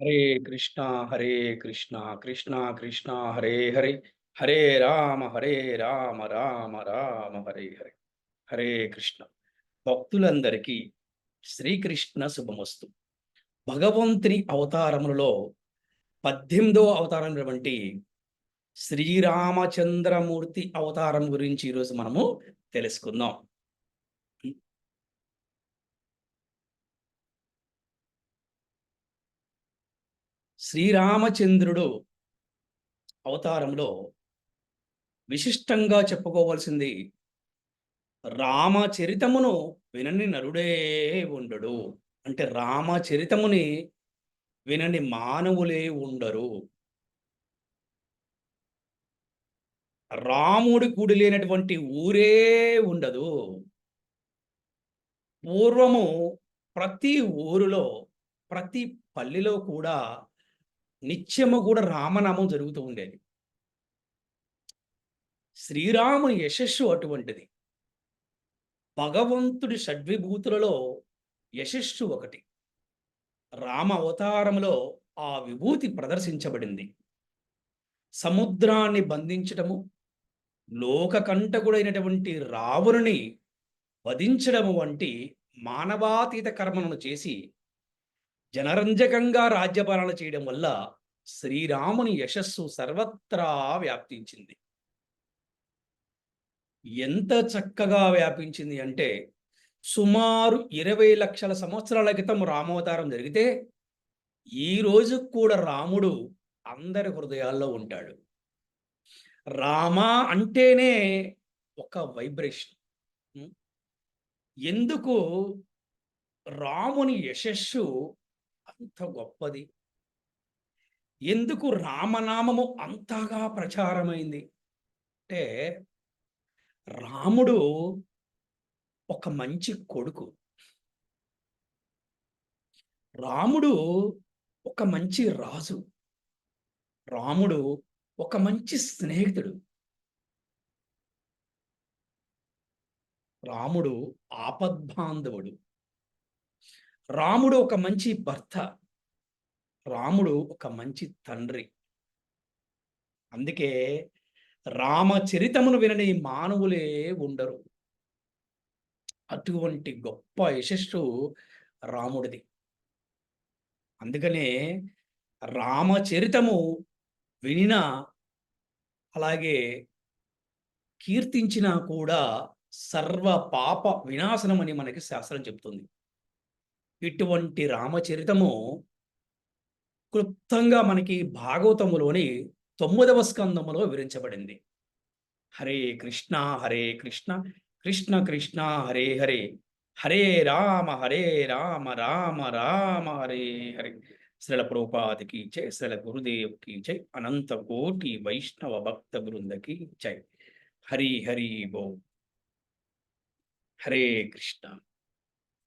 హరే కృష్ణ హరే కృష్ణ కృష్ణ కృష్ణ హరే హరే. హరే రామ హరే రామ రామ రామ హరే హరే. హరే కృష్ణ. భక్తులందరికీ శ్రీకృష్ణ శుభమస్తు. భగవంతుని అవతారములలో పద్దెనిమిదో అవతారమైనటువంటి శ్రీరామచంద్రమూర్తి అవతారం గురించి ఈరోజు మనము తెలుసుకుందాం. శ్రీరామచంద్రుడు అవతారంలో విశిష్టంగా చెప్పుకోవాల్సింది రామచరితమును వినని నరుడే ఉండడు. అంటే రామచరితముని వినని మానవులే ఉండరు. రాముడి గుడి లేనటువంటి ఊరే ఉండదు. పూర్వము ప్రతి ఊరిలో ప్రతి పల్లెలో కూడా నిత్యము కూడా రామనామం జరుగుతూ ఉండేది. శ్రీరాముని యశస్సు అటువంటిది. భగవంతుడి షడ్విభూతులలో యశస్సు ఒకటి. రామ అవతారంలో ఆ విభూతి ప్రదర్శించబడింది. సముద్రాన్ని బంధించటము లోకకంటకుడైనటువంటి రావణుని వధించడము వంటి మానవాతీత కర్మలను చేసి జనరంజకంగా రాజ్యపాలన చేయడం వల్ల శ్రీరాముని యశస్సు సర్వత్రా వ్యాప్తించింది ఎంత చక్కగా వ్యాపించింది అంటే సుమారు ఇరవై లక్షల సంవత్సరాల క్రితం రామావతారం జరిగితే ఈ రోజు కూడా రాముడు అందరి హృదయాల్లో ఉంటాడు. రామ అంటేనే ఒక వైబ్రేషన్. ఎందుకు? రాముని యశస్సు అంత గొప్పది. ఎందుకు రామనామము అంతగా ప్రచారమైంది? అంటే రాముడు ఒక మంచి కొడుకు. రాముడు ఒక మంచి రాజు. రాముడు ఒక మంచి స్నేహితుడు. రాముడు ఆపద్బాంధవుడు. రాముడు ఒక మంచి భర్త. రాముడు ఒక మంచి తండ్రి. అందుకే రామచరితమును వినని మానవులే ఉండరు. అటువంటి గొప్ప యశస్సు రాముడిది. అందుకనే రామచరితము వినిన అలాగే కీర్తించినా కూడా సర్వ పాప వినాశనమని మనకి శాస్త్రం చెప్తుంది. ఇటువంటి రామచరితము క్లుప్తంగా మనకి భాగవతములోని తొమ్మిదవ స్కందములో వివరించబడింది. హరే కృష్ణ హరే కృష్ణ కృష్ణ కృష్ణ హరే హరే. హరే రామ హరే రామ రామ రామ హరే హరే. శ్రీల ప్రోపాదికి జై శ్రీల గురుదేవ్కి జై అనంత కోటి వైష్ణవ భక్త బృందకి జై. హరి హరి బో. హరే కృష్ణ.